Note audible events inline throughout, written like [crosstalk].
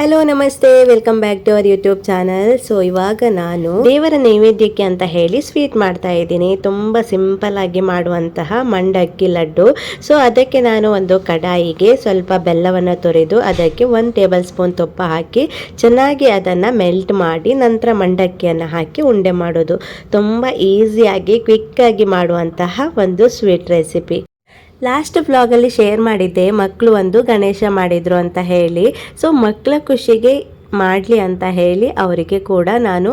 Hello ನಮಸ್ತೆ. Welcome back to our YouTube channel so ಇವಾಗ ನಾನು ದೇವರ ನೈವೇದ್ಯಕ್ಕೆ ಅಂತ ಹೇಳಿ ಸ್ವೀಟ್ ಮಾಡ್ತಾ ಇದ್ದೀನಿ. ತುಂಬ ಸಿಂಪಲ್ ಆಗಿ ಮಾಡುವಂತಹ ಮಂಡಕ್ಕಿ ಲಡ್ಡು. ಸೊ ಅದಕ್ಕೆ ನಾನು ಒಂದು ಕಡಾಯಿಗೆ ಸ್ವಲ್ಪ ಬೆಲ್ಲವನ್ನು ತೊರೆದು ಅದಕ್ಕೆ ಒಂದು ಟೇಬಲ್ ಸ್ಪೂನ್ ತುಪ್ಪ ಹಾಕಿ ಚೆನ್ನಾಗಿ ಅದನ್ನು ಮೆಲ್ಟ್ ಮಾಡಿ ನಂತರ ಮಂಡಕ್ಕಿಯನ್ನು ಹಾಕಿ ಉಂಡೆ ಮಾಡೋದು. ತುಂಬ ಈಸಿಯಾಗಿ ಕ್ವಿಕ್ಕಾಗಿ ಮಾಡುವಂತಹ ಒಂದು ಸ್ವೀಟ್ ರೆಸಿಪಿ ಲಾಸ್ಟ್ ಬ್ಲಾಗಲ್ಲಿ ಶೇರ್ ಮಾಡಿದ್ದೆ ಮಕ್ಕಳು ಒಂದು ಗಣೇಶ ಮಾಡಿದರು ಅಂತ ಹೇಳಿ. ಸೊ ಮಕ್ಕಳ ಖುಷಿಗೆ ಮಾಡಲಿ ಅಂತ ಹೇಳಿ ಅವರಿಗೆ ಕೂಡ ನಾನು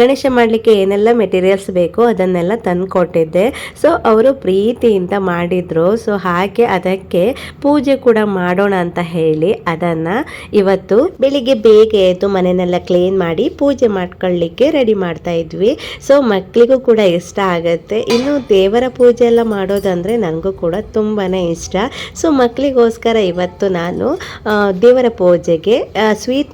ಗಣೇಶ ಮಾಡಲಿಕ್ಕೆ ಏನೆಲ್ಲ ಮೆಟೀರಿಯಲ್ಸ್ ಬೇಕೋ ಅದನ್ನೆಲ್ಲ ತಂದು ಕೊಟ್ಟಿದ್ದೆ ಸೊ ಅವರು ಪ್ರೀತಿಯಿಂದ ಮಾಡಿದರು. ಸೊ ಹಾಗೆ ಅದಕ್ಕೆ ಪೂಜೆ ಕೂಡ ಮಾಡೋಣ ಅಂತ ಹೇಳಿ ಅದನ್ನು ಇವತ್ತು ಬೆಳಿಗ್ಗೆ ಬೇಗ ಎದ್ದು ಮನೆಯನ್ನೆಲ್ಲ ಕ್ಲೀನ್ ಮಾಡಿ ಪೂಜೆ ಮಾಡ್ಕೊಳ್ಳಿಕ್ಕೆ ರೆಡಿ ಮಾಡ್ತಾ ಇದ್ವಿ. ಸೊ ಮಕ್ಕಳಿಗೂ ಕೂಡ ಇಷ್ಟ ಆಗುತ್ತೆ. ಇನ್ನು ದೇವರ ಪೂಜೆ ಎಲ್ಲ ಮಾಡೋದಂದರೆ ನನಗೂ ಕೂಡ ತುಂಬಾ ಇಷ್ಟ. ಸೊ ಮಕ್ಕಳಿಗೋಸ್ಕರ ಇವತ್ತು ನಾನು ದೇವರ ಪೂಜೆಗೆ ಸ್ವೀಟ್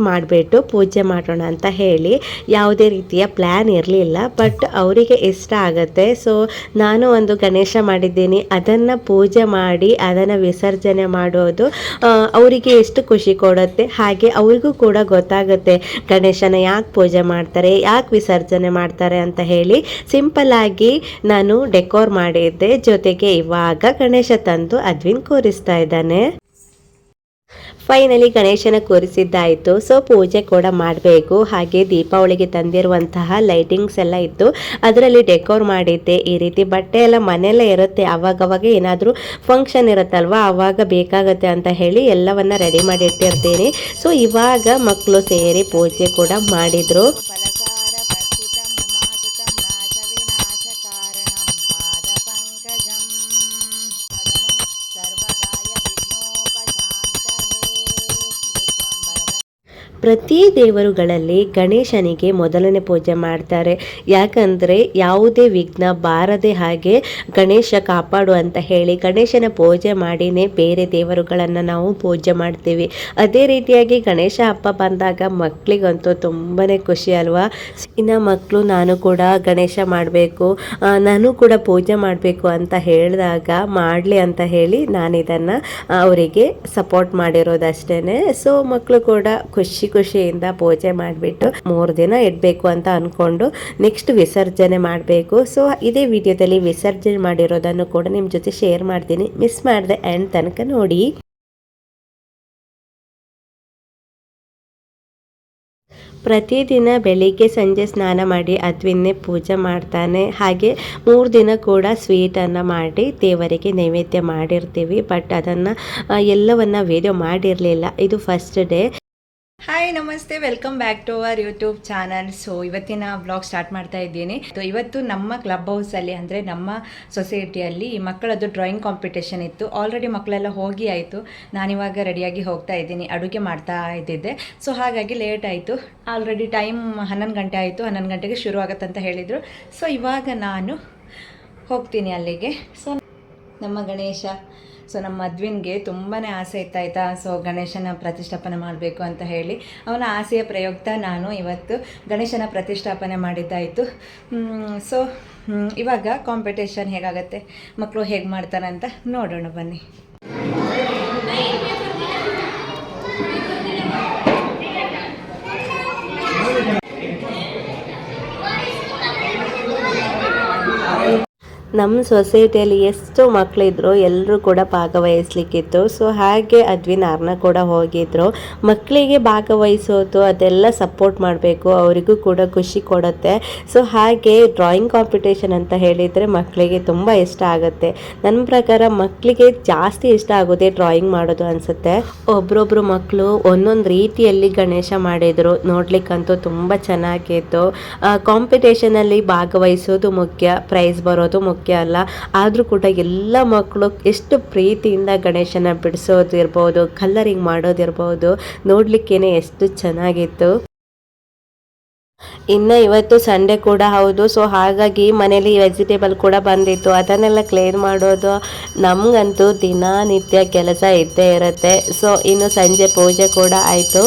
ಪೂಜೆ ಮಾಡೋಣ ಅಂತ ಹೇಳಿ ಯಾವುದೇ ರೀತಿಯ ಪ್ಲ್ಯಾನ್ ಇರಲಿಲ್ಲ ಬಟ್ ಅವರಿಗೆ ಇಷ್ಟ ಆಗುತ್ತೆ. ಸೊ ನಾನು ಒಂದು ಗಣೇಶ ಮಾಡಿದ್ದೀನಿ. ಅದನ್ನು ಪೂಜೆ ಮಾಡಿ, ಅದನ್ನು ವಿಸರ್ಜನೆ ಮಾಡೋದು ಅವರಿಗೆ ಎಷ್ಟು ಖುಷಿ ಕೊಡುತ್ತೆ? ಹಾಗೆ ಅವ್ರಿಗೂ ಕೂಡ ಗೊತ್ತಾಗುತ್ತೆ ಗಣೇಶನ ಯಾಕೆ ಪೂಜೆ ಮಾಡ್ತಾರೆ, ಯಾಕೆ ವಿಸರ್ಜನೆ ಮಾಡ್ತಾರೆ ಅಂತ ಹೇಳಿ. ಸಿಂಪಲ್ ಆಗಿ ನಾನು ಡೆಕೋರ್ ಮಾಡಿದ್ದೆ. ಜೊತೆಗೆ ಇವಾಗ ಗಣೇಶ ತಂದು ಅದ್ವಿನ್ ಕೂರಿಸ್ತಾ ಇದ್ದಾನೆ. ಫೈನಲಿ ಗಣೇಶನ ಕೂರಿಸಿದ್ದಾಯಿತು. ಸೊ, ಪೂಜೆ ಕೂಡ ಮಾಡಬೇಕು. ಹಾಗೆ ದೀಪಾವಳಿಗೆ ತಂದಿರುವಂತಹ ಲೈಟಿಂಗ್ಸ್ ಎಲ್ಲ ಇತ್ತು. ಅದರಲ್ಲಿ ಡೆಕೋರ್ ಮಾಡಿದ್ದೆ ಈ ರೀತಿ. ಬಟ್ಟೆ ಎಲ್ಲ ಮನೆಯಲ್ಲೇ ಇರುತ್ತೆ. ಅವಾಗವಾಗ ಏನಾದರೂ ಫಂಕ್ಷನ್ ಇರುತ್ತಲ್ವಾ? ಅವಾಗ ಬೇಕಾಗತ್ತೆ ಅಂತ ಹೇಳಿ ಎಲ್ಲವನ್ನ ರೆಡಿ ಮಾಡಿ ಇಟ್ಟಿರ್ತೀನಿ. ಸೊ ಇವಾಗ ಮಕ್ಕಳು ಸೇರಿ ಪೂಜೆ ಕೂಡ ಮಾಡಿದರು. ಪ್ರತಿ ದೇವರುಗಳಲ್ಲಿ ಗಣೇಶನಿಗೆ ಮೊದಲನೇ ಪೂಜೆ ಮಾಡ್ತಾರೆ. ಯಾಕಂದರೆ ಯಾವುದೇ ವಿಘ್ನ ಬಾರದೆ ಹಾಗೆ ಗಣೇಶ ಕಾಪಾಡು ಅಂತ ಹೇಳಿ ಗಣೇಶನ ಪೂಜೆ ಮಾಡಿನೇ ಬೇರೆ ದೇವರುಗಳನ್ನು ನಾವು ಪೂಜೆ ಮಾಡ್ತೀವಿ. ಅದೇ ರೀತಿಯಾಗಿ ಗಣೇಶ ಹಬ್ಬ ಬಂದಾಗ ಮಕ್ಕಳಿಗಂತೂ ತುಂಬಾ ಖುಷಿ ಅಲ್ವಾ? ಇನ್ನು ಮಕ್ಕಳು ನಾನು ಕೂಡ ಗಣೇಶ ಮಾಡಬೇಕು ನಾನು ಕೂಡ ಪೂಜೆ ಮಾಡಬೇಕು ಅಂತ ಹೇಳಿದಾಗ ಮಾಡಲಿ ಅಂತ ಹೇಳಿ ನಾನು ಇದನ್ನು ಅವರಿಗೆ ಸಪೋರ್ಟ್ ಮಾಡಿರೋದಷ್ಟೇ ಸೊ ಮಕ್ಕಳು ಕೂಡ ಖುಷಿ ಖುಷಿಯಿಂದ ಪೂಜೆ ಮಾಡಿಬಿಟ್ಟು ಮೂರು ದಿನ ಇಡಬೇಕು ಅಂತ ಅಂದ್ಕೊಂಡು ನೆಕ್ಸ್ಟ್ ವಿಸರ್ಜನೆ ಮಾಡಬೇಕು. ಸೊ ಇದೇ ವಿಡಿಯೋದಲ್ಲಿ ವಿಸರ್ಜನೆ ಮಾಡಿರೋದನ್ನು ಕೂಡ ನಿಮ್ಮ ಜೊತೆ ಶೇರ್ ಮಾಡ್ತೀನಿ. ಮಿಸ್ ಮಾಡಿದೆ ಆ್ಯಂಡ್ ತನಕ ನೋಡಿ. ಪ್ರತಿದಿನ ಬೆಳಿಗ್ಗೆ ಸಂಜೆ ಸ್ನಾನ ಮಾಡಿ ಅದ್ವಿನ್ನೇ ಪೂಜೆ ಮಾಡ್ತಾನೆ. ಹಾಗೆ ಮೂರು ದಿನ ಕೂಡ ಸ್ವೀಟನ್ನು ಮಾಡಿ ದೇವರಿಗೆ ನೈವೇದ್ಯ ಮಾಡಿರ್ತೀವಿ. ಬಟ್ ಅದನ್ನು ಎಲ್ಲವನ್ನ ವೇದ ಮಾಡಿರಲಿಲ್ಲ. ಇದು ಫಸ್ಟ್ ಡೇ ಹಾಯ್ ನಮಸ್ತೆ. Welcome back to our YouTube channel so ಇವತ್ತಿನ ಬ್ಲಾಗ್ ಸ್ಟಾರ್ಟ್ ಮಾಡ್ತಾ ಇದ್ದೀನಿ. ಸೊ ಇವತ್ತು ನಮ್ಮ ಕ್ಲಬ್ ಹೌಸಲ್ಲಿ ಅಂದರೆ ನಮ್ಮ ಸೊಸೈಟಿಯಲ್ಲಿ ಮಕ್ಕಳದ್ದು ಡ್ರಾಯಿಂಗ್ ಕಾಂಪಿಟೇಷನ್ ಇತ್ತು. ಆಲ್ರೆಡಿ ಮಕ್ಕಳೆಲ್ಲ ಹೋಗಿ ಆಯಿತು. ನಾನಿವಾಗ ರೆಡಿಯಾಗಿ ಹೋಗ್ತಾ ಇದ್ದೀನಿ. ಅಡುಗೆ ಮಾಡ್ತಾ ಇದ್ದಿದ್ದೆ. ಸೊ ಹಾಗಾಗಿ ಲೇಟ್ ಆಯಿತು. ಆಲ್ರೆಡಿ ಟೈಮ್ ಹನ್ನೊಂದು ಗಂಟೆ ಆಯಿತು. ಹನ್ನೊಂದು ಗಂಟೆಗೆ ಶುರು ಅಂತ ಹೇಳಿದರು. ಸೊ ಇವಾಗ ನಾನು ಹೋಗ್ತೀನಿ ಅಲ್ಲಿಗೆ. ಸೊ ನಮ್ಮ ಗಣೇಶ. ಸೊ ನಮ್ಮ ಮದ್ವಿನ್ಗೆ ತುಂಬಾ ಆಸೆ ಇತ್ತಾಯ್ತಾ? ಸೊ ಗಣೇಶನ ಪ್ರತಿಷ್ಠಾಪನೆ ಮಾಡಬೇಕು ಅಂತ ಹೇಳಿ. ಅವನ ಆಸೆಯ ಪ್ರಯುಕ್ತ ನಾನು ಇವತ್ತು ಗಣೇಶನ ಪ್ರತಿಷ್ಠಾಪನೆ ಮಾಡಿದ್ದಾಯಿತು ಸೊ ಇವಾಗ ಕಾಂಪಿಟೇಷನ್ ಹೇಗಾಗತ್ತೆ? ಮಕ್ಕಳು ಹೇಗೆ ಮಾಡ್ತಾರೆ ಅಂತ ನೋಡೋಣ ಬನ್ನಿ. ನಮ್ಮ ಸೊಸೈಟಿಯಲ್ಲಿ ಎಷ್ಟು ಮಕ್ಕಳಿದ್ರು ಎಲ್ಲರೂ ಕೂಡ ಭಾಗವಹಿಸ್ಲಿಕ್ಕಿತ್ತು. ಸೊ, ಹಾಗೆ ಅದ್ವಿನ್ ಅರ್ನ ಕೂಡ ಹೋಗಿದ್ರು. ಮಕ್ಕಳಿಗೆ ಭಾಗವಹಿಸೋದು ಅದೆಲ್ಲ ಸಪೋರ್ಟ್ ಮಾಡಬೇಕು, ಅವರಿಗೂ ಕೂಡ ಖುಷಿ ಕೊಡುತ್ತೆ. ಸೊ, ಹಾಗೆ ಡ್ರಾಯಿಂಗ್ ಕಾಂಪಿಟೇಷನ್ ಅಂತ ಹೇಳಿದರೆ ಮಕ್ಕಳಿಗೆ ತುಂಬ ಇಷ್ಟ ಆಗುತ್ತೆ. ನನ್ನ ಪ್ರಕಾರ ಮಕ್ಕಳಿಗೆ ಜಾಸ್ತಿ ಇಷ್ಟ ಆಗೋದೇ ಡ್ರಾಯಿಂಗ್ ಮಾಡೋದು ಅನಿಸುತ್ತೆ. ಒಬ್ರೊಬ್ರು ಮಕ್ಕಳು ಒಂದೊಂದು ರೀತಿಯಲ್ಲಿ ಗಣೇಶ ಮಾಡಿದರು, ನೋಡ್ಲಿಕ್ಕಂತೂ ತುಂಬ ಚೆನ್ನಾಗಿತ್ತು. ಕಾಂಪಿಟೇಷನಲ್ಲಿ ಭಾಗವಹಿಸೋದು ಮುಖ್ಯ, ಪ್ರೈಸ್ ಬರೋದು ಮುಖ್ಯ. ಅಲ್ಲ. ಆದರೂ ಕೂಡ ಎಲ್ಲ ಮಕ್ಕಳು ಎಷ್ಟು ಪ್ರೀತಿಯಿಂದ ಗಣೇಶನ ಬಿಡಿಸೋದಿರ್ಬೋದು ಕಲ್ಲರಿಂಗ್ ಮಾಡೋದಿರ್ಬೋದು, ನೋಡ್ಲಿಕ್ಕೇನೆ ಎಷ್ಟು ಚೆನ್ನಾಗಿತ್ತು. ಇನ್ನು ಇವತ್ತು ಸಂಡೇ ಕೂಡ ಹೌದು. ಸೊ ಹಾಗಾಗಿ ಮನೇಲಿ ವೆಜಿಟೇಬಲ್ ಕೂಡ ಬಂದಿತ್ತು. ಅದನ್ನೆಲ್ಲ ಕ್ಲೀನ್ ಮಾಡೋದು ನಮಗಂತೂ ದಿನನಿತ್ಯ ಕೆಲಸ ಇದ್ದೇ ಇರುತ್ತೆ. ಸೊ ಇನ್ನು ಸಂಜೆ ಪೂಜೆ ಕೂಡ ಆಯಿತು.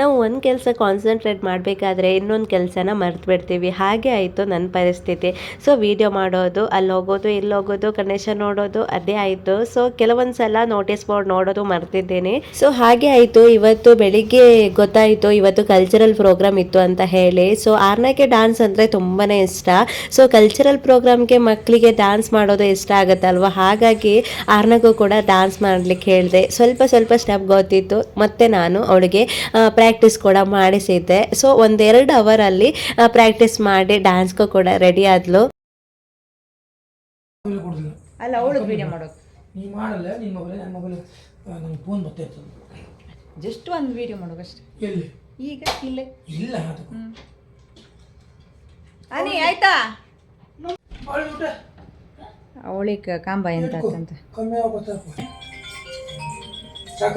ನಾವು ಒಂದು ಕೆಲಸ ಕಾನ್ಸಂಟ್ರೇಟ್ ಮಾಡಬೇಕಾದ್ರೆ ಇನ್ನೊಂದು ಕೆಲಸನ ಮರ್ತು ಬಿಡ್ತೀವಿ ಹಾಗೆ ಆಯಿತು ನನ್ನ ಪರಿಸ್ಥಿತಿ. ಸೊ ವಿಡಿಯೋ ಮಾಡೋದು ಅಲ್ಲಿ ಹೋಗೋದು ಇಲ್ಲಿ ಹೋಗೋದು ಗಣೇಶ ನೋಡೋದು, ಅದೇ ಆಯಿತು. ಸೊ ಕೆಲವೊಂದು ಸಲ ನೋಟಿಸ್ ಬೋರ್ಡ್ ನೋಡೋದು ಮರ್ತಿದ್ದೇನೆ. ಸೊ ಹಾಗೆ ಆಯಿತು. ಇವತ್ತು ಬೆಳಿಗ್ಗೆ ಗೊತ್ತಾಯಿತು. ಇವತ್ತು ಕಲ್ಚರಲ್ ಪ್ರೋಗ್ರಾಮ್ ಇತ್ತು ಅಂತ ಹೇಳಿ. ಸೊ ಆರ್ನಕ್ಕೆ ಡ್ಯಾನ್ಸ್ ಅಂದರೆ ತುಂಬಾ ಇಷ್ಟ. ಸೊ ಕಲ್ಚರಲ್ ಪ್ರೋಗ್ರಾಮ್ಗೆ ಮಕ್ಕಳಿಗೆ ಡ್ಯಾನ್ಸ್ ಮಾಡೋದು ಇಷ್ಟ ಆಗುತ್ತಲ್ವ? ಹಾಗಾಗಿ ಆರ್ನಗೂ ಕೂಡ ಡ್ಯಾನ್ಸ್ ಮಾಡಲಿಕ್ಕೆ ಹೇಳಿದೆ. ಸ್ವಲ್ಪ ಸ್ವಲ್ಪ ಸ್ಟೆಪ್ ಗೊತ್ತಿತ್ತು. ಮತ್ತೆ ನಾನು ಅವಳಿಗೆ ಪ್ರಾಕ್ಟೀಸ್ ಕೂಡ ಮಾಡಿಸಿದ್ದೆ. ಸೊ ಒಂದೆರಡು ಅವರಲ್ಲಿ ಪ್ರಾಕ್ಟೀಸ್ ಮಾಡಿ ಡ್ಯಾನ್ಸ್ಗೂ ಕೂಡ ರೆಡಿ ಆದ್ಲು. ಅಲ್ಲ ಅವಳು ವಿಡಿಯೋ ಮಾಡೋದು. ನೀ ಮಾಡಲ್ಲ ನಿಮ್ಮ ಮೊಬೈಲ್ ನನ್ನ ಮೊಬೈಲ್ ನನಗೆ ಫೋನ್ ಬರ್ತಾ ಇರ್ತದೆ ಜಸ್ಟ್ ಒಂದು ವಿಡಿಯೋ ಮಾಡೋದು ಅಷ್ಟೇ. ಎಲ್ಲಿ? ಈಗ ಇಲ್ಲೇ. ಇಲ್ಲ ಅದು. ಅನಿ ಆಯ್ತಾ? ಅವಳಿಗೆ ಕಾಂಬ ಎಂತ ಅಂತ. ಕಮ್ಮಿ ಆಗುತ್ತೆ ಸಾಕ?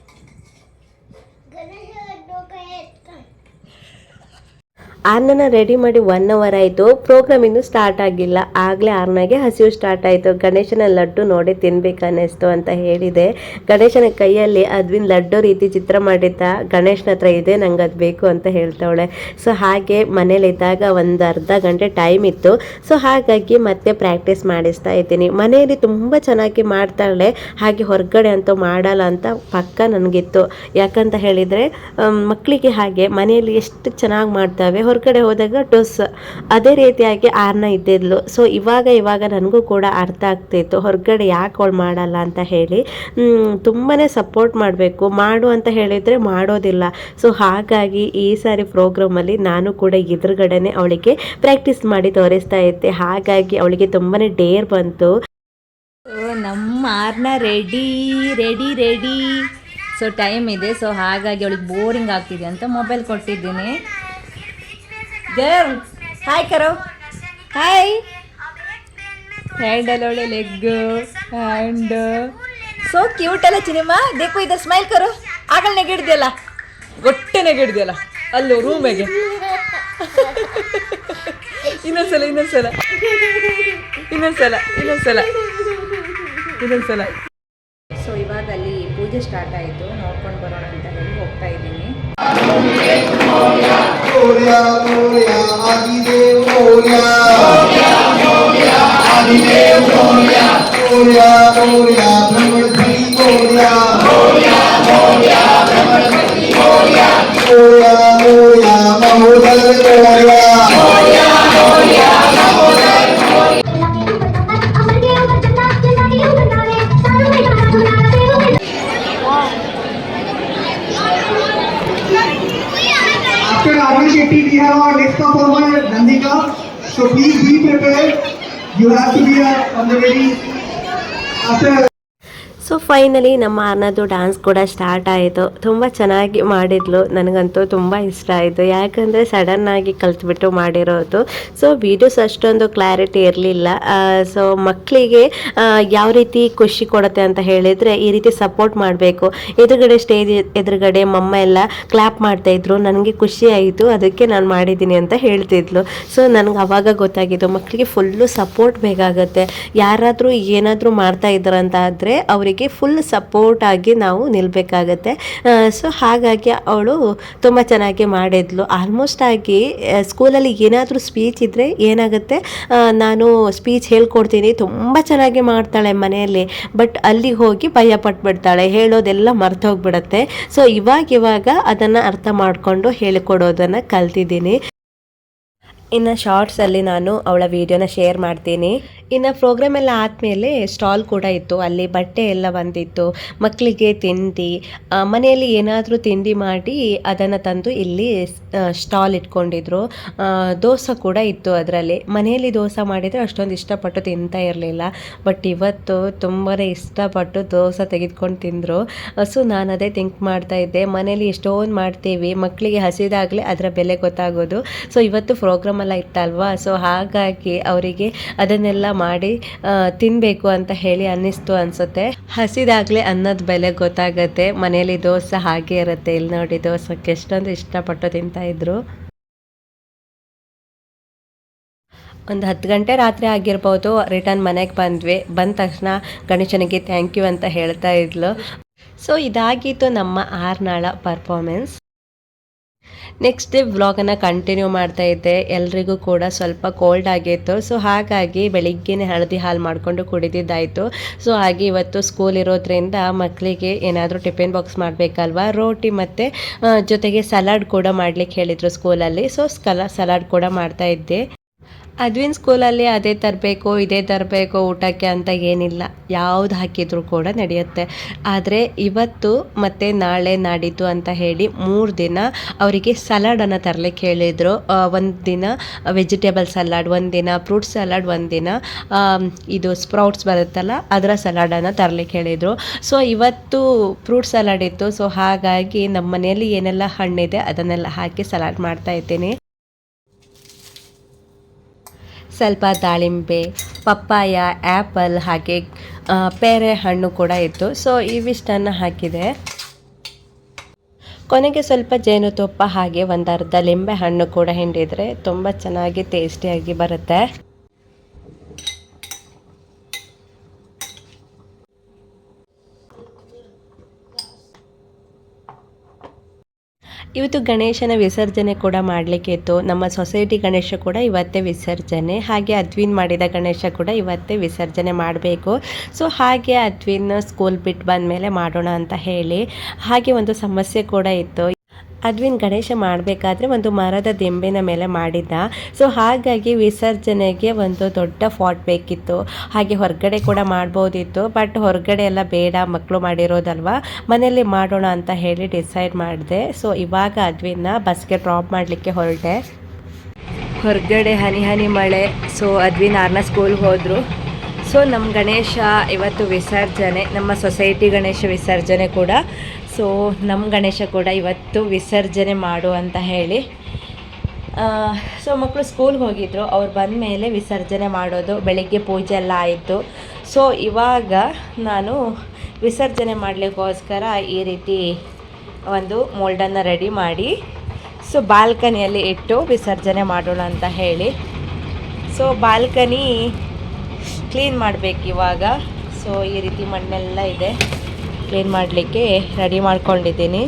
ಆರ್ನನ ರೆಡಿ ಮಾಡಿ ಒನ್ ಅವರ್ ಆಯಿತು. ಪ್ರೋಗ್ರಾಮ್ ಇನ್ನೂ ಸ್ಟಾರ್ಟ್ ಆಗಿಲ್ಲ. ಆಗಲೇ ಆರ್ನಾಗೆ ಹಸಿವು ಸ್ಟಾರ್ಟ್ ಆಯಿತು. ಗಣೇಶನ ಲಡ್ಡು ನೋಡಿ ತಿನ್ಬೇಕು ಅನ್ನಿಸ್ತು ಅಂತ ಹೇಳಿದೆ. ಗಣೇಶನ ಕೈಯಲ್ಲಿ ಅದ್ವಿನ ಲಡ್ಡು ರೀತಿ ಚಿತ್ರ ಮಾಡಿದ್ದ ಗಣೇಶನ ಹತ್ರ ಇದೆ, ನಂಗೆ ಅದು ಬೇಕು ಅಂತ ಹೇಳ್ತಾವಳೆ. ಸೊ ಹಾಗೆ ಮನೇಲಿದ್ದಾಗ ಒಂದು ಅರ್ಧ ಗಂಟೆ ಟೈಮ್ ಇತ್ತು. ಸೊ ಹಾಗಾಗಿ ಮತ್ತೆ ಪ್ರಾಕ್ಟೀಸ್ ಮಾಡಿಸ್ತಾ ಇದ್ದೀನಿ. ಮನೆಯಲ್ಲಿ ತುಂಬ ಚೆನ್ನಾಗಿ ಮಾಡ್ತಾಳೆ. ಹಾಗೆ ಹೊರಗಡೆ ಅಂತೂ ಮಾಡಲ್ಲ ಅಂತ ಪಕ್ಕ ನನಗಿತ್ತು. ಯಾಕಂತ ಹೇಳಿದರೆ ಮಕ್ಕಳಿಗೆ ಹಾಗೆ ಮನೆಯಲ್ಲಿ ಎಷ್ಟು ಚೆನ್ನಾಗಿ ಮಾಡ್ತಾವೆ ಹೊರಗಡೆ ಹೋದಾಗ ಟೊಸ್. ಅದೇ ರೀತಿಯಾಗಿ ಆರ್ನ ಇದ್ದಿದ್ಲು. ಸೊ ಇವಾಗ ಇವಾಗ ನನಗೂ ಕೂಡ ಅರ್ಥ ಆಗ್ತಿತ್ತು. ಹೊರಗಡೆ ಯಾಕೆ ಅವಳು ಮಾಡಲ್ಲ ಅಂತ ಹೇಳಿ. ತುಂಬಾ ಸಪೋರ್ಟ್ ಮಾಡಬೇಕು. ಮಾಡು ಅಂತ ಹೇಳಿದರೆ ಮಾಡೋದಿಲ್ಲ. ಸೊ ಹಾಗಾಗಿ ಈ ಸಾರಿ ಪ್ರೋಗ್ರಾಮಲ್ಲಿ ನಾನು ಕೂಡ ಎದುರುಗಡೆನೆ ಅವಳಿಗೆ ಪ್ರಾಕ್ಟೀಸ್ ಮಾಡಿ ತೋರಿಸ್ತಾ ಇದ್ದೆ. ಹಾಗಾಗಿ ಅವಳಿಗೆ ತುಂಬಾ ಡೇರ್ ಬಂತು. ನಮ್ಮ Arna ready ready ready so time ಇದೆ. ಸೊ ಹಾಗಾಗಿ ಅವಳಿಗೆ ಬೋರಿಂಗ್ ಆಗ್ತಿದೆ ಅಂತ ಮೊಬೈಲ್ ಕೊಟ್ಟಿದ್ದೀನಿ. ಗರ್ಲ್ ಹಾಯ್ ಕರೋ ಹಾಯ್ ಹ್ಯಾಂಡಲ್ ಒಳ್ಳೆ ಲೆಗ್ ಹ್ಯಾಂಡ್ ಸೊ ಕ್ಯೂಟ್ ಅಲ್ಲ ಚಿನಿಮಾ. ದೇಕು ಇದೆ ಸ್ಮೈಲ್ ಕರು. ಆಗಲ್ ನೆಗಿಡ್ದಿಯಲ್ಲ? ಒಟ್ಟೆ ನೆಗಿಡ್ದಿಯಲ್ಲ. ಅಲ್ಲೋ ರೂಮಿಗೆ ಇನ್ನೊಂದ್ಸಲ ಇನ್ನೊಂದ್ಸಲ. ಇನ್ನೊಂದ್ಸಲ ಇನ್ನೊಂದ್ಸಲ. ಇನ್ನೊಂದ್ಸಲ. ಸೊ ಇವಾಗ ಅಲ್ಲಿ ಪೂಜೆ ಸ್ಟಾರ್ಟ್ ಆಯಿತು. ನೋಡ್ಕೊಂಡು ಬರೋಣ ಅಂತ ಹೇಳಿ ಹೋಗ್ತಾ ಇದ್ದೀನಿ. हो गया हो गया आदिदेव हो गया हो गया हो गया ब्रह्मश्री हो गया हो गया हो गया ब्रह्मश्री हो गया हो गया हो गया महोदय हो गया हो गया हो गया ఇక్కడ Abhishek TV hello please be prepared. You have to be on the ready. After so finally ನಮ್ಮ ಅನ್ನೋದು ಡ್ಯಾನ್ಸ್ ಕೂಡ ಸ್ಟಾರ್ಟ್ ಆಯಿತು. ತುಂಬ ಚೆನ್ನಾಗಿ ಮಾಡಿದ್ಲು. ನನಗಂತೂ ತುಂಬ ಇಷ್ಟ ಆಯಿತು. ಯಾಕಂದರೆ ಸಡನ್ನಾಗಿ ಕಲ್ತ್ಬಿಟ್ಟು ಮಾಡಿರೋದು. ಸೊ ವೀಡಿಯೋಸ್ ಅಷ್ಟೊಂದು ಕ್ಲಾರಿಟಿ ಇರಲಿಲ್ಲ. ಸೊ ಮಕ್ಕಳಿಗೆ ಯಾವ ರೀತಿ ಖುಷಿ ಕೊಡುತ್ತೆ ಅಂತ ಹೇಳಿದರೆ ಈ ರೀತಿ ಸಪೋರ್ಟ್ ಮಾಡಬೇಕು. ಎದುರುಗಡೆ ಸ್ಟೇಜ್ ಎದುರುಗಡೆ ಮಮ್ಮ ಎಲ್ಲ ಕ್ಲ್ಯಾಪ್ ಮಾಡ್ತಾಯಿದ್ರು ನನಗೆ ಖುಷಿ ಆಯಿತು. ಅದಕ್ಕೆ ನಾನು ಮಾಡಿದ್ದೀನಿ ಅಂತ ಹೇಳ್ತಿದ್ಲು. ಸೊ ನನಗೆ ಅವಾಗ ಗೊತ್ತಾಗಿದ್ದು ಮಕ್ಕಳಿಗೆ ಫುಲ್ಲು ಸಪೋರ್ಟ್ ಬೇಕಾಗುತ್ತೆ. ಯಾರಾದರೂ ಏನಾದರೂ ಮಾಡ್ತಾ ಇದ್ದಾರಂತ ಆದರೆ, ಅವರಿಗೆ ಫುಲ್ ಸಪೋರ್ಟ್ ಆಗಿ ನಾವು ನಿಲ್ಲಬೇಕಾಗತ್ತೆ ಸೊ ಹಾಗಾಗಿ ಅವಳು ತುಂಬ ಚೆನ್ನಾಗಿ ಮಾಡಿದ್ಲು. ಆಲ್ಮೋಸ್ಟ್ ಆಗಿ ಸ್ಕೂಲಲ್ಲಿ ಏನಾದರೂ ಸ್ಪೀಚ್ ಇದ್ದರೆ ಏನಾಗುತ್ತೆ? ನಾನು ಸ್ಪೀಚ್ ಹೇಳ್ಕೊಡ್ತೀನಿ. ತುಂಬ ಚೆನ್ನಾಗಿ ಮಾಡ್ತಾಳೆ ಮನೆಯಲ್ಲಿ. ಬಟ್ ಅಲ್ಲಿಗೆ ಹೋಗಿ ಭಯ ಪಟ್ಬಿಡ್ತಾಳೆ. ಹೇಳೋದೆಲ್ಲ ಮರ್ತೋಗ್ಬಿಡತ್ತೆ ಸೊ ಇವಾಗ ಇವಾಗ ಅದನ್ನು ಅರ್ಥ ಮಾಡಿಕೊಂಡು ಹೇಳಿಕೊಡೋದನ್ನು ಕಲ್ತಿದ್ದೀನಿ. ಇನ್ನು ಶಾರ್ಟ್ಸಲ್ಲಿ ನಾನು ಅವಳ ವಿಡಿಯೋನ ಶೇರ್ ಮಾಡ್ತೀನಿ. ಇನ್ನು ಪ್ರೋಗ್ರಾಮ್ ಎಲ್ಲ ಆದಮೇಲೆ ಸ್ಟಾಲ್ ಕೂಡ ಇತ್ತು. ಅಲ್ಲಿ ಬಟ್ಟೆ ಎಲ್ಲ ಬಂದಿತ್ತು. ಮಕ್ಕಳಿಗೆ ತಿಂಡಿ ಮನೆಯಲ್ಲಿ ಏನಾದರೂ ತಿಂಡಿ ಮಾಡಿ ಅದನ್ನು ತಂದು ಇಲ್ಲಿ ಸ್ಟಾಲ್ ಇಟ್ಕೊಂಡಿದ್ರು. ದೋಸೆ ಕೂಡ ಇತ್ತು ಅದರಲ್ಲಿ. ಮನೆಯಲ್ಲಿ ದೋಸೆ ಮಾಡಿದರೆ ಅಷ್ಟೊಂದು ಇಷ್ಟಪಟ್ಟು ತಿಂತಾ ಇರಲಿಲ್ಲ. ಬಟ್ ಇವತ್ತು ತುಂಬಾ ಇಷ್ಟಪಟ್ಟು ದೋಸೆ ತೆಗೆದುಕೊಂಡು ತಿಂದರು. ಸೊ, ನಾನು ಅದೇ ಥಿಂಕ್ ಮಾಡ್ತಾ ಇದ್ದೆ. ಮನೇಲಿ ಎಷ್ಟೊಂದು ಮಾಡ್ತೀವಿ. ಮಕ್ಕಳಿಗೆ ಹಸಿದಾಗಲೇ ಅದರ ಬೆಲೆ ಗೊತ್ತಾಗೋದು. ಸೊ ಇವತ್ತು ಪ್ರೋಗ್ರಾಮ್ ಎಲ್ಲ ಇತ್ತಲ್ವಾ ಸೊ ಹಾಗಾಗಿ ಅವರಿಗೆ ಅದನ್ನೆಲ್ಲ ಮಾಡಿ ತಿನ್ನಬೇಕು ಅಂತ ಹೇಳಿ ಅನ್ನಿಸ್ತು ಅನ್ಸುತ್ತೆ. ಹಸಿದಾಗ್ಲೆ ಅನ್ನದ ಬೆಲೆ ಗೊತ್ತಾಗತ್ತೆ. ಮನೇಲಿ ದೋಸೆ ಹಾಗೆ ಇರುತ್ತೆ. ಇಲ್ಲಿ ನೋಡಿ ದೋಸಕ್ಕೆ ಎಷ್ಟೊಂದು ಇಷ್ಟಪಟ್ಟು ತಿಂತಾ ಇದ್ರು. ಒಂದು ಹತ್ತು ಗಂಟೆ ರಾತ್ರಿ ಆಗಿರ್ಬೋದು ರಿಟರ್ನ್ ಮನೆಗೆ ಬಂದ್ವಿ. ಬಂದ ತಕ್ಷಣ ಗಣೇಶನಿಗೆ ಥ್ಯಾಂಕ್ ಯು ಅಂತ ಹೇಳ್ತಾ ಇದ್ಲು. ಸೊ ಇದಾಗಿತ್ತು ನಮ್ಮ ಆರ್ನಾಳ ಪರ್ಫಾರ್ಮೆನ್ಸ್ ನೆಕ್ಸ್ಟ್ ಡೇ ವ್ಲಾಗನ್ನು ಕಂಟಿನ್ಯೂ ಮಾಡ್ತಾ ಇದ್ದೆ. ಎಲ್ರಿಗೂ ಕೂಡ ಸ್ವಲ್ಪ ಕೋಲ್ಡ್ ಆಗಿತ್ತು. ಸೊ ಹಾಗಾಗಿ ಬೆಳಿಗ್ಗೆನೇ ಹಳದಿ ಹಾಲು ಮಾಡಿಕೊಂಡು ಕುಡಿದಿದ್ದಾಯಿತು. ಸೊ ಹಾಗೆ ಇವತ್ತು ಸ್ಕೂಲ್ ಇರೋದ್ರಿಂದ ಮಕ್ಕಳಿಗೆ ಏನಾದರೂ ಟಿಫಿನ್ ಬಾಕ್ಸ್ ಮಾಡಬೇಕಲ್ವಾ? ರೋಟಿ ಮತ್ತು ಜೊತೆಗೆ ಸಲಾಡ್ ಕೂಡ ಮಾಡ್ಲಿಕ್ಕೆ ಹೇಳಿದರು ಸ್ಕೂಲಲ್ಲಿ ಸೊ ಸ್ಕಲ ಸಲಾಡ್ ಕೂಡ ಮಾಡ್ತಾ ಇದ್ದೆ. ಅದ್ವಿನ್ ಸ್ಕೂಲಲ್ಲಿ ಅದೇ ತರಬೇಕು, ಇದೇ ತರಬೇಕು, ಊಟಕ್ಕೆ ಅಂತ ಏನಿಲ್ಲ. ಯಾವ್ದು ಹಾಕಿದರೂ ಕೂಡ ನಡೆಯುತ್ತೆ. ಆದರೆ ಇವತ್ತು ಮತ್ತು ನಾಳೆ ನಾಡಿದ್ದು ಅಂತ ಹೇಳಿ ಮೂರು ದಿನ ಅವರಿಗೆ ಸಲಾಡನ್ನು ತರಲಿಕ್ಕೆ ಹೇಳಿದರು. ಒಂದು ದಿನ ವೆಜಿಟೇಬಲ್ ಸಲಾಡ್ ಒಂದು ದಿನ ಫ್ರೂಟ್ ಸಲಾಡ್ ಒಂದು ದಿನ ಇದು ಸ್ಪ್ರೌಟ್ಸ್ ಬರುತ್ತಲ್ಲ, ಅದರ ಸಲಾಡನ್ನು ತರಲಿಕ್ಕೆ ಹೇಳಿದರು. ಸೊ ಇವತ್ತು ಫ್ರೂಟ್ ಸಲಾಡ್ ಇತ್ತು. ಸೊ ಹಾಗಾಗಿ ನಮ್ಮ ಮನೆಯಲ್ಲಿ ಏನೆಲ್ಲ ಹಣ್ಣಿದೆ ಅದನ್ನೆಲ್ಲ ಹಾಕಿ ಸಲಾಡ್ ಮಾಡ್ತಾ ಇದ್ದೀನಿ. ಸ್ವಲ್ಪ ದಾಳಿಂಬೆ, ಪಪ್ಪಾಯ ಆ್ಯಪಲ್ ಹಾಗೆ ಪೇರೆ ಹಣ್ಣು ಕೂಡ ಇತ್ತು. ಸೊ ಇವಿಷ್ಟನ್ನು ಹಾಕಿದೆ. ಕೊನೆಗೆ ಸ್ವಲ್ಪ ಜೇನುತುಪ್ಪ ಹಾಗೆ ಒಂದು ಅರ್ಧ ಲಿಂಬೆ ಹಣ್ಣು ಕೂಡ ಹಿಂಡಿದರೆ ತುಂಬ ಚೆನ್ನಾಗಿ ಟೇಸ್ಟಿಯಾಗಿ ಬರುತ್ತೆ. ಇವತ್ತು ಗಣೇಶನ ವಿಸರ್ಜನೆ ಕೂಡ ಮಾಡಲಿಕ್ಕೆ ಇತ್ತು. ನಮ್ಮ ಸೊಸೈಟಿ ಗಣೇಶ ಕೂಡ ಇವತ್ತೇ ವಿಸರ್ಜನೆ, ಹಾಗೆ ಅದ್ವಿನ್ ಮಾಡಿದ ಗಣೇಶ ಕೂಡ ಇವತ್ತೇ ವಿಸರ್ಜನೆ ಮಾಡಬೇಕು. ಸೊ ಹಾಗೆ ಅದ್ವಿನ್ ಸ್ಕೂಲ್ ಬಿಟ್ಟು ಬಂದ ಮೇಲೆ ಮಾಡೋಣ ಅಂತ ಹೇಳಿ ಹಾಗೆ ಒಂದು ಸಮಸ್ಯೆ ಕೂಡ ಇತ್ತು. ಅದ್ವಿನ್ ಗಣೇಶ ಮಾಡಬೇಕಾದ್ರೆ ಒಂದು ಮರದ ದಿಂಬಿನ ಮೇಲೆ ಮಾಡಿದ್ದ. ಸೊ ಹಾಗಾಗಿ ವಿಸರ್ಜನೆಗೆ ಒಂದು ದೊಡ್ಡ ಫಾಟ್ ಬೇಕಿತ್ತು. ಹಾಗೆ ಹೊರಗಡೆ ಕೂಡ ಮಾಡ್ಬೋದಿತ್ತು ಬಟ್ ಹೊರಗಡೆ ಎಲ್ಲ ಬೇಡ ಮಕ್ಕಳು ಮಾಡಿರೋದಲ್ವಾ? ಮನೆಯಲ್ಲಿ ಮಾಡೋಣ ಅಂತ ಹೇಳಿ ಡಿಸೈಡ್ ಮಾಡಿದೆ. ಸೊ ಇವಾಗ ಅದ್ವಿನ್ನ ಬಸ್ಗೆ ಡ್ರಾಪ್ ಮಾಡಲಿಕ್ಕೆ ಹೊರಟೆ. ಹೊರಗಡೆ ಹನಿ ಹನಿ ಮಳೆ. ಸೊ ಅದ್ವಿನ್ ಆರ್ನ ಸ್ಕೂಲ್ಗೆ ಹೋದರು. ಸೊ ನಮ್ಮ ಗಣೇಶ ಇವತ್ತು ವಿಸರ್ಜನೆ, ನಮ್ಮ ಸೊಸೈಟಿ ಗಣೇಶ ವಿಸರ್ಜನೆ ಕೂಡ ಸೊ ನಮ್ಮ ಗಣೇಶ ಕೂಡ ಇವತ್ತು ವಿಸರ್ಜನೆ ಮಾಡು ಅಂತ ಹೇಳಿ. ಸೊ ಮಕ್ಕಳು ಸ್ಕೂಲ್ಗೆ ಹೋಗಿದ್ರು. ಅವ್ರು ಬಂದ ಮೇಲೆ ವಿಸರ್ಜನೆ ಮಾಡೋದು, ಬೆಳಿಗ್ಗೆ ಪೂಜೆ ಎಲ್ಲ ಆಯಿತು. ಸೊ, ಇವಾಗ ನಾನು ವಿಸರ್ಜನೆ ಮಾಡಲಿಕ್ಕೋಸ್ಕರ ಈ ರೀತಿ ಒಂದು ಮೋಲ್ಡನ್ನು ರೆಡಿ ಮಾಡಿ, ಸೊ ಬಾಲ್ಕನಿಯಲ್ಲಿ ಇಟ್ಟು ವಿಸರ್ಜನೆ ಮಾಡೋಣ ಅಂತ ಹೇಳಿ. ಸೊ ಬಾಲ್ಕನಿ ಕ್ಲೀನ್ ಮಾಡಬೇಕು ಇವಾಗ ಸೊ, ಈ ರೀತಿ ಮಣ್ಣೆಲ್ಲ ಇದೆ. ಕ್ಲೀನ್ ಮಾಡಲಿಕ್ಕೆ ರೆಡಿ ಮಾಡ್ಕೊಂಡಿದ್ದೀನಿ.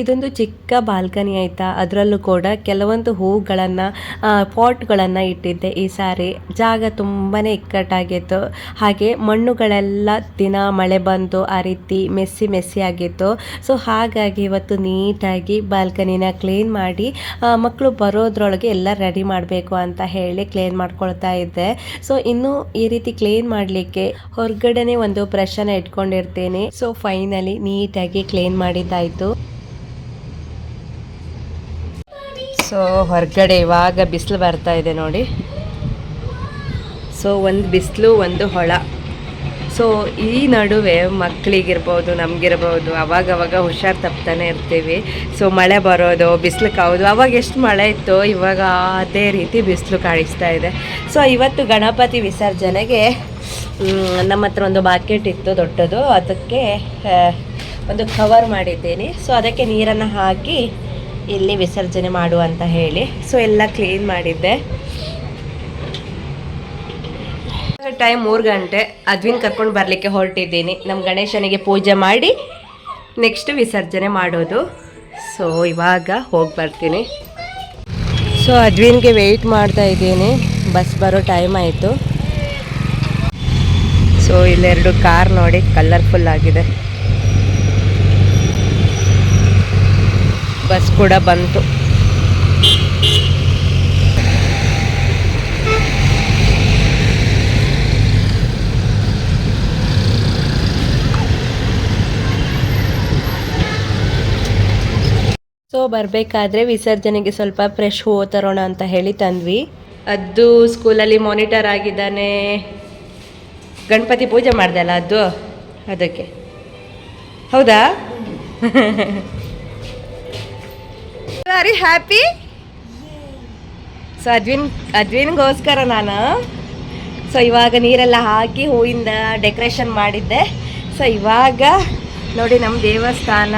ಇದೊಂದು ಚಿಕ್ಕ ಬಾಲ್ಕನಿ ಆಯಿತಾ? ಅದರಲ್ಲೂ ಕೂಡ ಕೆಲವೊಂದು ಹೂಗಳನ್ನು ಪಾಟ್ಗಳನ್ನು ಇಟ್ಟಿದ್ದೆ ಈ ಸಾರಿ. ಜಾಗ ತುಂಬಾ ಇಕ್ಕಟ್ಟಾಗಿತ್ತು. ಹಾಗೆ ಮಣ್ಣುಗಳೆಲ್ಲ ದಿನ ಮಳೆ ಬಂದು ಆ ರೀತಿ ಮೆಸ್ಸಿ ಮೆಸ್ಸಿ ಆಗಿತ್ತು. ಸೊ ಹಾಗಾಗಿ ಇವತ್ತು ನೀಟಾಗಿ ಬಾಲ್ಕನಿನ ಕ್ಲೀನ್ ಮಾಡಿ ಮಕ್ಕಳು ಬರೋದ್ರೊಳಗೆ ಎಲ್ಲ ರೆಡಿ ಮಾಡಬೇಕು ಅಂತ ಹೇಳಿ ಕ್ಲೀನ್ ಮಾಡ್ಕೊಳ್ತಾ ಇದ್ದೆ. ಸೊ ಇನ್ನು ಈ ರೀತಿ ಕ್ಲೀನ್ ಮಾಡಲಿಕ್ಕೆ ಹೊರಗಡೆನೆ ಒಂದು ಬ್ರಷನ್ನು ಇಟ್ಕೊಂಡಿರ್ತೀನಿ. ಸೊ ಫೈನಲಿ ನೀಟಾಗಿ ಕ್ಲೀನ್ ಮಾಡಿದ್ದಾಯಿತು. ಸೊ ಹೊರಗಡೆ ಇವಾಗ ಬಿಸಿಲು ಬರ್ತಾ ಇದೆ ನೋಡಿ. ಸೊ ಒಂದು ಬಿಸಿಲು, ಒಂದು ಹೊಳ. ಸೊ ಈ ನಡುವೆ ಮಕ್ಕಳಿಗಿರ್ಬೋದು ನಮಗಿರ್ಬೋದು, ಅವಾಗವಾಗ ಹುಷಾರು ತಪ್ತಾನೆ ಇರ್ತೀವಿ. ಸೊ ಮಳೆ ಬರೋದು, ಬಿಸಿಲು ಕಾವುದು, ಅವಾಗ ಎಷ್ಟು ಮಳೆ ಇತ್ತು, ಇವಾಗ ಅದೇ ರೀತಿ ಬಿಸಿಲು ಕಾಣಿಸ್ತಾ ಇದೆ. ಸೊ ಇವತ್ತು ಗಣಪತಿ ವಿಸರ್ಜನೆಗೆ ನಮ್ಮ ಹತ್ರ ಒಂದು ಬಾಕೆಟ್ ಇತ್ತು ದೊಡ್ಡದು. ಅದಕ್ಕೆ ಒಂದು ಕವರ್ ಮಾಡಿದ್ದೀನಿ. ಸೊ ಅದಕ್ಕೆ ನೀರನ್ನು ಹಾಕಿ ಇಲ್ಲಿ ವಿಸರ್ಜನೆ ಮಾಡು ಅಂತ ಹೇಳಿ. ಸೊ ಎಲ್ಲ ಕ್ಲೀನ್ ಮಾಡಿದ್ದೆ. ಟೈಮ್ ಮೂರು ಗಂಟೆ. ಅದ್ವಿನ್ ಕರ್ಕೊಂಡು ಬರಲಿಕ್ಕೆ ಹೊರಟಿದ್ದೀನಿ. ನಮ್ಮ ಗಣೇಶನಿಗೆ ಪೂಜೆ ಮಾಡಿ ನೆಕ್ಸ್ಟ್ ವಿಸರ್ಜನೆ ಮಾಡೋದು. ಸೊ ಇವಾಗ ಹೋಗಿ ಬರ್ತೀನಿ. ಸೊ ಅದ್ವಿನ್ಗೆ ವೆಯ್ಟ್ ಮಾಡ್ತಾ ಇದ್ದೀನಿ. ಬಸ್ ಬರೋ ಟೈಮ್ ಆಯಿತು. ಸೊ ಇಲ್ಲೆರಡು ಕಾರ್ ನೋಡಿ ಕಲರ್ಫುಲ್ ಆಗಿದೆ. ಬಸ್ ಕೂಡ ಬಂತು. ಸೊ ಬರಬೇಕಾದ್ರೆ ವಿಸರ್ಜನೆಗೆ ಸ್ವಲ್ಪ ಫ್ರೆಶ್ ಹೂವು ತರೋಣ ಅಂತ ಹೇಳಿ ತಂದ್ವಿ. ಅದು ಸ್ಕೂಲಲ್ಲಿ ಮಾನಿಟರ್ ಆಗಿದ್ದಾನೆ. ಗಣಪತಿ ಪೂಜೆ ಮಾಡ್ದೆ ಅಲ್ಲ ಅದು ಅದಕ್ಕೆ. ಹೌದಾ? [laughs] ವೆರಿ ಹ್ಯಾಪಿ ಸೊ ಅಜ್ವಿನ್ ಅಜ್ವಿನ್ಗೋಸ್ಕರ ನಾನು. ಸೊ ಇವಾಗ ನೀರೆಲ್ಲ ಹಾಕಿ ಹೂವಿಂದ ಡೆಕೋರೇಷನ್ ಮಾಡಿದ್ದೆ. ಸೊ ಇವಾಗ ನೋಡಿ ನಮ್ಮ ದೇವಸ್ಥಾನ.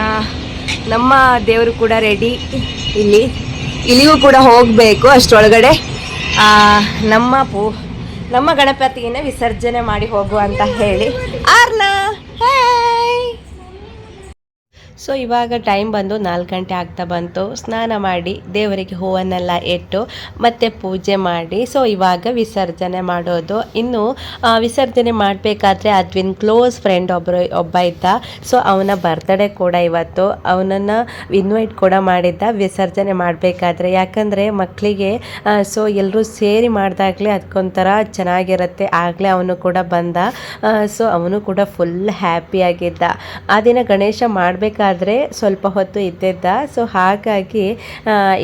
ನಮ್ಮ ದೇವರು ಕೂಡ ರೆಡಿ ಇಲ್ಲಿ ಇಲ್ಲಿಗೂ ಕೂಡ ಹೋಗಬೇಕು ಅಷ್ಟರೊಳಗಡೆ. ನಮ್ಮ ಪೂ, ನಮ್ಮ ಗಣಪತಿಯನ್ನ ವಿಸರ್ಜನೆ ಮಾಡಿ ಹೋಗುವ ಅಂತ ಹೇಳಿ. ಆರ್ನ! ಸೊ ಇವಾಗ ಟೈಮ್ ಬಂದು ನಾಲ್ಕು ಗಂಟೆ ಆಗ್ತಾ ಬಂತು. ಸ್ನಾನ ಮಾಡಿ ದೇವರಿಗೆ ಹೂವನ್ನೆಲ್ಲ ಇಟ್ಟು ಮತ್ತೆ ಪೂಜೆ ಮಾಡಿ. ಸೊ ಇವಾಗ ವಿಸರ್ಜನೆ ಮಾಡೋದು. ಇನ್ನು ವಿಸರ್ಜನೆ ಮಾಡಬೇಕಾದ್ರೆ ಅದ್ವಿನ್ ಕ್ಲೋಸ್ ಫ್ರೆಂಡ್ ಒಬ್ಬರು ಒಬ್ಬ ಇದ್ದ. ಸೊ ಅವನ ಬರ್ತ್ಡೇ ಕೂಡ ಇವತ್ತು. ಅವನನ್ನು ಇನ್ವೈಟ್ ಕೂಡ ಮಾಡಿದ್ದ. ವಿಸರ್ಜನೆ ಮಾಡಬೇಕಾದ್ರೆ. ಯಾಕಂದರೆ ಮಕ್ಕಳಿಗೆ ಸೊ ಎಲ್ಲರೂ ಸೇರಿ ಮಾಡಿದಾಗಲೇ ಅದಕ್ಕೊಂಥರ ಚೆನ್ನಾಗಿರುತ್ತೆ. ಆಗಲೇ ಅವನು ಕೂಡ ಬಂದ. ಸೊ ಅವನು ಕೂಡ ಫುಲ್ ಹ್ಯಾಪಿಯಾಗಿದ್ದ ಆ ದಿನ ಗಣೇಶ ಮಾಡಬೇಕಾದ್ರೆ ಸ್ವಲ್ಪ ಹೊತ್ತು ಇದ್ದಿದ್ದ. ಸೊ ಹಾಗಾಗಿ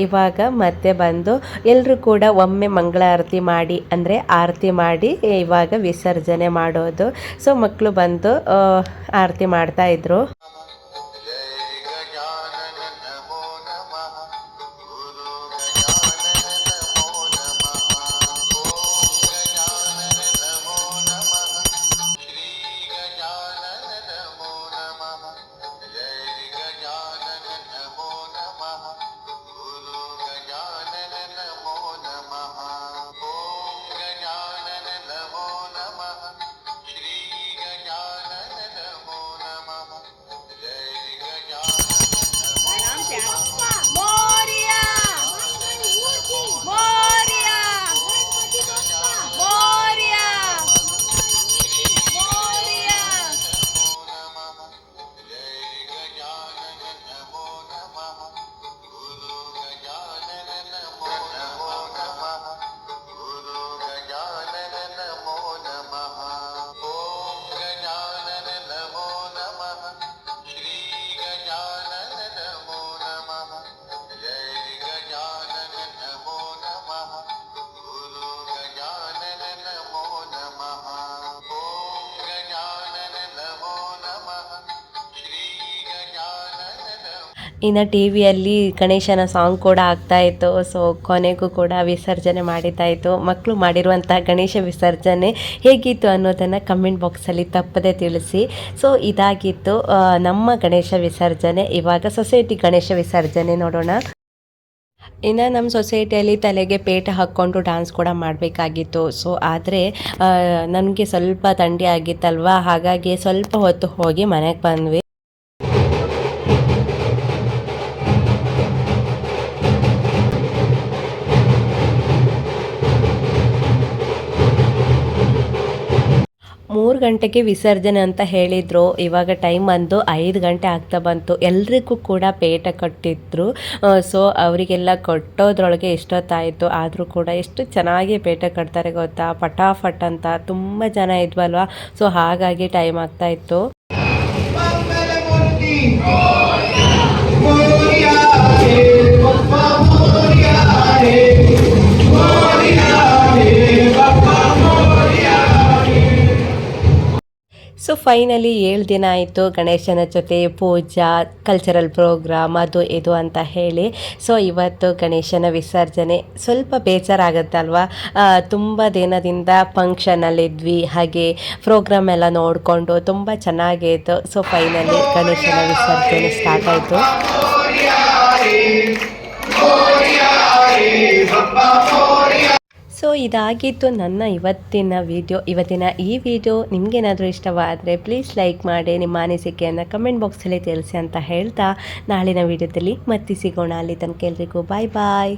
ಇವಾಗ ಮತ್ತೆ ಬಂದು ಎಲ್ಲರೂ ಕೂಡ ಒಮ್ಮೆ ಮಂಗಳಾರತಿ ಮಾಡಿ, ಅಂದರೆ ಆರತಿ ಮಾಡಿ ಇವಾಗ ವಿಸರ್ಜನೆ ಮಾಡೋದು. ಸೊ ಮಕ್ಕಳು ಬಂದು ಆರತಿ ಮಾಡ್ತಾ ಇದ್ರು. ಇನ್ನು ಟಿ ವಿಯಲ್ಲಿ ಗಣೇಶನ ಸಾಂಗ್ ಕೂಡ ಆಗ್ತಾ ಇತ್ತು. ಸೊ ಕೊನೆಗೂ ಕೂಡ ವಿಸರ್ಜನೆ ಮಾಡಿದ್ದಾಯಿತು ಮಕ್ಕಳು ಮಾಡಿರುವಂಥ ಗಣೇಶ ವಿಸರ್ಜನೆ ಹೇಗಿತ್ತು ಅನ್ನೋದನ್ನು ಕಮೆಂಟ್ ಬಾಕ್ಸಲ್ಲಿ ತಪ್ಪದೆ ತಿಳಿಸಿ. ಸೊ ಇದಾಗಿತ್ತು ನಮ್ಮ ಗಣೇಶ ವಿಸರ್ಜನೆ. ಇವಾಗ ಸೊಸೈಟಿ ಗಣೇಶ ವಿಸರ್ಜನೆ ನೋಡೋಣ. ಇನ್ನು ನಮ್ಮ ಸೊಸೈಟಿಯಲ್ಲಿ ತಲೆಗೆ ಪೇಟ ಹಾಕ್ಕೊಂಡು ಡಾನ್ಸ್ ಕೂಡ ಮಾಡಬೇಕಾಗಿತ್ತು. ಸೊ ಆದರೆ ನನಗೆ ಸ್ವಲ್ಪ ತಂಡಿ ಆಗಿತ್ತಲ್ವ? ಹಾಗಾಗಿ ಸ್ವಲ್ಪ ಹೊತ್ತು ಹೋಗಿ ಮನೆಗೆ ಬಂದ್ವಿ. ಗಂಟೆಗೆ ವಿಸರ್ಜನೆ ಅಂತ ಹೇಳಿದರು. ಇವಾಗ ಟೈಮ್ ಬಂದು ಐದು ಗಂಟೆ ಆಗ್ತಾ ಬಂತು. ಎಲ್ರಿಗೂ ಕೂಡ ಪೇಟ ಕಟ್ಟಿದ್ರು. ಸೊ ಅವರಿಗೆಲ್ಲ ಕಟ್ಟೋದ್ರೊಳಗೆ ಎಷ್ಟೊತ್ತಾಯಿತು? ಆದರೂ ಕೂಡ ಎಷ್ಟು ಚೆನ್ನಾಗಿ ಪೇಟ ಕಟ್ತಾರೆ ಗೊತ್ತಾ? ಪಟಾಫಟ್ ಅಂತ ತುಂಬ ಜನ ಇದ್ವಲ್ವಾ? ಸೊ ಹಾಗಾಗಿ ಟೈಮ್ ಆಗ್ತಾ ಇತ್ತು. ಸೊ ಫೈನಲಿ ಏಳು ದಿನ ಆಯಿತು ಗಣೇಶನ ಜೊತೆ ಪೂಜಾ ಕಲ್ಚರಲ್ ಪ್ರೋಗ್ರಾಮ್ ಅದು ಇದು ಅಂತ ಹೇಳಿ ಸೊ ಇವತ್ತು ಗಣೇಶನ ವಿಸರ್ಜನೆ ಸ್ವಲ್ಪ ಬೇಜಾರಾಗುತ್ತಲ್ವಾ ತುಂಬ ದಿನದಿಂದ ಫಂಕ್ಷನಲ್ಲಿದ್ವಿ ಹಾಗೆ ಪ್ರೋಗ್ರಾಮ್ ಎಲ್ಲ ನೋಡಿಕೊಂಡು ತುಂಬ ಚೆನ್ನಾಗಿತ್ತು ಸೊ ಫೈನಲಿ ಗಣೇಶನ ವಿಸರ್ಜನೆ ಸ್ಟಾರ್ಟ್ ಆಯಿತು ಸೊ ಇದಾಗಿತ್ತು ನನ್ನ ಇವತ್ತಿನ ವಿಡಿಯೋ ಇವತ್ತಿನ ಈ ವಿಡಿಯೋ ನಿಮಗೇನಾದರೂ ಇಷ್ಟವಾದರೆ ಪ್ಲೀಸ್ ಲೈಕ್ ಮಾಡಿ, ನಿಮ್ಮ ಅನಿಸಿಕೆಯನ್ನು ಕಮೆಂಟ್ ಬಾಕ್ಸಲ್ಲಿ ತಿಳಿಸಿ ಅಂತ ಹೇಳ್ತಾ ನಾಳಿನ ವಿಡಿಯೋದಲ್ಲಿ ಮತ್ತೆ ಸಿಗೋಣ ಅಲ್ಲಿ ತನಕ ಎಲ್ರಿಗೂ ಬಾಯ್ ಬಾಯ್